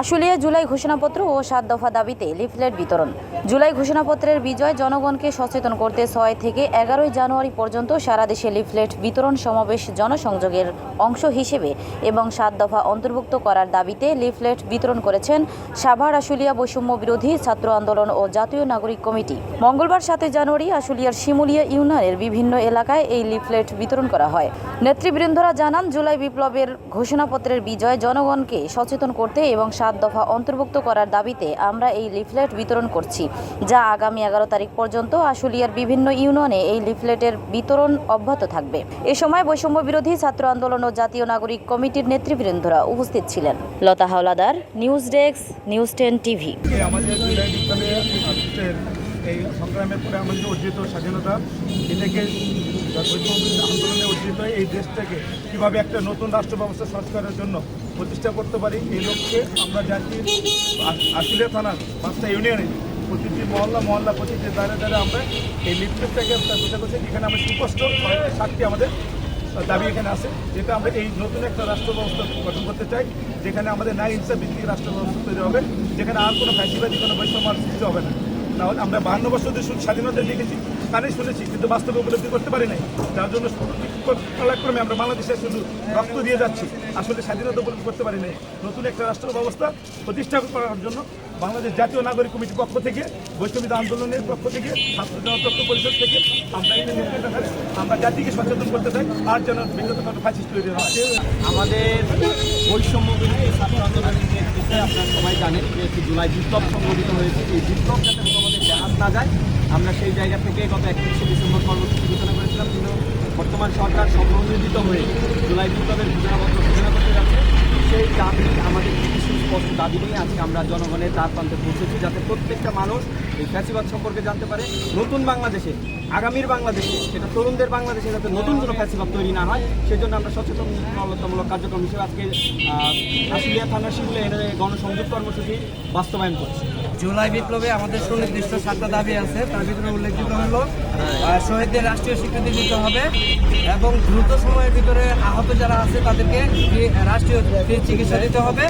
আশুলিয়া জুলাই ঘোষণাপত্র ও সাত দফা দাবিতে লিফলেট বিতরণ। জুলাই ঘোষণাপত্রের বিজয় জনগণকে সচেতন করতে ছয় থেকে এগারোই জানুয়ারি পর্যন্ত সারা দেশে লিফলেট বিতরণ সমাবেশ জনসংযোগের অংশ হিসেবে এবং সাত দফা অন্তর্ভুক্ত করার দাবিতে লিফলেট বিতরণ করেছেন সাভার আশুলিয়া বৈষম্য বিরোধী ছাত্র আন্দোলন ও জাতীয় নাগরিক কমিটি। মঙ্গলবার সাতই জানুয়ারি আশুলিয়ার শিমুলিয়া ইউনিয়নের বিভিন্ন এলাকায় এই লিফলেট বিতরণ করা হয়। নেতৃবৃন্দরা জানান, জুলাই বিপ্লবের ঘোষণাপত্রের বিজয় জনগণকে সচেতন করতে এবং সাত দফা অন্তর্ভুক্ত করার দাবিতে আমরা এই লিফলেট বিতরণ করছি, যা আগামী এগারো তারিখ পর্যন্ত আশুলিয়ার বিভিন্ন ইউনিয়নে এই লিফলেটের বিতরণ অব্যাহত থাকবে। এ সময় বৈষম্য বিরোধী ছাত্র আন্দোলন ও জাতীয় নাগরিক কমিটির নেতৃবৃন্দরা উপস্থিত ছিলেন। Lata Howlader, news desk, news ten TV. এই সংগ্রামের পরে আমাদের অর্জিত স্বাধীনতা, এটাকে আন্দোলনে অর্জিত এই দেশটাকে কীভাবে একটা নতুন রাষ্ট্র ব্যবস্থা সংস্কারের জন্য প্রতিষ্ঠা করতে পারি, এই লক্ষ্যে আমরা জাতি আশুলিয়া থানার পাঁচটা ইউনিয়নে প্রতিটি মহল্লা মহল্লা প্রতিটি দ্বারে দ্বারে আমরা এই লিফলেটটাকে প্রচার করছি। এখানে আমরা সুস্পষ্ট সাতটি আমাদের দাবি এখানে আছে, যেটা আমরা এই নতুন একটা রাষ্ট্র ব্যবস্থা গঠন করতে চাই, যেখানে আমাদের ন্যায় ইনসাফ ভিত্তিক রাষ্ট্র ব্যবস্থা তৈরি হবে, যেখানে আর কোনো ফ্যাসিবাদী, কোনো বৈষম্য সৃষ্টি হবে না। নাহলে আমরা বাহান্ন বছর শুধু স্বাধীনতা দেখেছি, তারই শুনেছি, কিন্তু বাস্তবে উপলব্ধি করতে পারি নাই। যার জন্য কালাক্রমে আমরা বাংলাদেশে শুধু রক্ত দিয়ে যাচ্ছি। আসলে স্বাধীনতা উপলব্ধি করতে পারি নাই। নতুন একটা রাষ্ট্র ব্যবস্থা প্রতিষ্ঠা করার জন্য বাংলাদেশ জাতীয় নাগরিক কমিটির পক্ষ থেকে বৈষ্ণবিদ আন্দোলনের পক্ষ থেকে, ছাত্র জনতত্ত্ব পরিষদ থেকে আমরা এই আমরা জাতিকে সচেতন করতে চাই, আর যেন বিগত কোনো ফ্যাসিস্ট তৈরি হয়। আমাদের বৈষম্য বিরোধী ছাত্র আন্দোলনের নেতৃত্বে আপনারা সবাই জানেন যে একটি জুলাই বিপ্লব সংগঠিত হয়েছে। এই বিপ্লব যাতে আমাদের জাহাজ না যায়, আমরা সেই জায়গা থেকে গত একত্রিশে ডিসেম্বর কর্মসূচি ঘোষণা করেছিলাম, কিন্তু বর্তমান সরকার সম্প্রযোজিত হয়ে জুলাই বিপ্লবের ঘোষণাপত্র ঘোষণা করতে সেই দাবি আমাদের সুস্পষ্ট দাবি নিয়ে আজকে আমরা জনগণের দ্বার প্রান্তে পৌঁছেছি যাতে প্রত্যেকটা মানুষ এই ফ্যাসিবাদ সম্পর্কে জানতে পারে। নতুন বাংলাদেশে, আগামীর বাংলাদেশে, সেটা তরুণদের বাংলাদেশে যাতে নতুন কোনো ফ্যাসিবাদ তৈরি না হয় সেই জন্য আমরা সচেতনতামূলক কার্যক্রম হিসেবে আজকে থানার থানা এনে গণসংযোগ কর্মসূচি বাস্তবায়ন করছি। জুলাই বিপ্লবে আমাদের সুনির্দিষ্ট সাতটা দাবি আছে তার ভিতরে উল্লেখযোগ্য হলো শহীদদের রাষ্ট্রীয় স্বীকৃতি দিতে হবে এবং দ্রুত সময়ের ভিতরে আহত যারা আছে তাদেরকে রাষ্ট্রীয় চিকিৎসা দিতে হবে।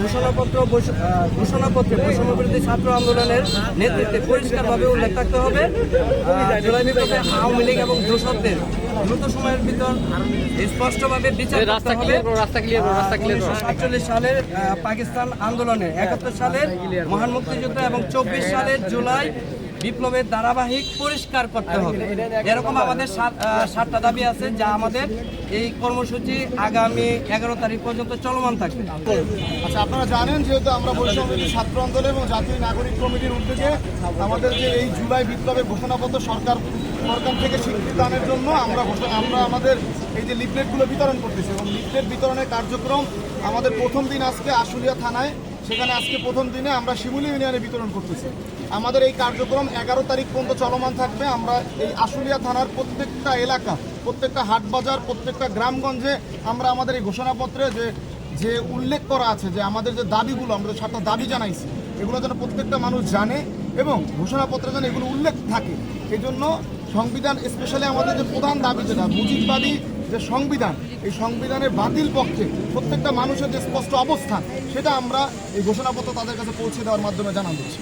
ঘোষণাপত্র ঘোষণাপত্রে বৈষম্য বিরোধী ছাত্র আন্দোলনের নেতৃত্বে পরিষ্কারভাবে উল্লেখ থাকতে হবে। জুলাই বিপ্লবে আওয়ামী লীগ এবং দোষকদের দ্রুত সময়ের ভিতর স্পষ্টভাবে বিচার সাতচল্লিশ সালের পাকিস্তান আন্দোলনে একাত্তর সালের মহান মুক্তিযুদ্ধ এবং চব্বিশ সালের জুলাই বিপ্লবের ধারাবাহিক পরিষ্কার করতে হবে। এরকম আমাদের সাত- সাতটা দাবি আছে যা আমাদের এই কর্মসূচি আগামী এগারো তারিখ পর্যন্ত চলমান থাকবে। আচ্ছা আপনারা জানেন যেহেতু আমরা বৈষম্য ছাত্র আন্দোলন এবং জাতীয় নাগরিক কমিটির উদ্যোগে আমাদের যে এই জুলাই বিপ্লবের ঘোষণাপত্র সরকার সরকার থেকে স্বীকৃতি দানের জন্য আমরা ঘোষণা, আমরা আমাদের এই যে লিফলেটগুলো বিতরণ করতেছি এবং লিফলেট বিতরণের কার্যক্রম আমাদের প্রথম দিন আজকে আশুলিয়া থানায় সেখানে আজকে প্রথম দিনে আমরা শিমুলি ইউনিয়নে বিতরণ করতেছি। আমাদের এই কার্যক্রম এগারো তারিখ পর্যন্ত চলমান থাকবে। আমরা এই আশুলিয়া থানার প্রত্যেকটা এলাকা, প্রত্যেকটা হাট বাজার প্রত্যেকটা গ্রামগঞ্জে আমরা আমাদের এই ঘোষণাপত্রে যে যে উল্লেখ করা আছে, যে আমাদের যে দাবিগুলো, আমরা সাতটা দাবি জানাইছি, এগুলো যেন প্রত্যেকটা মানুষ জানে এবং ঘোষণাপত্রে যেন এগুলো উল্লেখ থাকে। এই জন্য সংবিধান স্পেশালি আমাদের যে প্রধান দাবি যেটা, মুজিববাদী যে সংবিধান, এই সংবিধানের বাতিল পক্ষে প্রত্যেকটা মানুষের যে স্পষ্ট অবস্থান, সেটা আমরা এই ঘোষণাপত্র তাদের কাছে পৌঁছে দেওয়ার মাধ্যমে জানান দিচ্ছি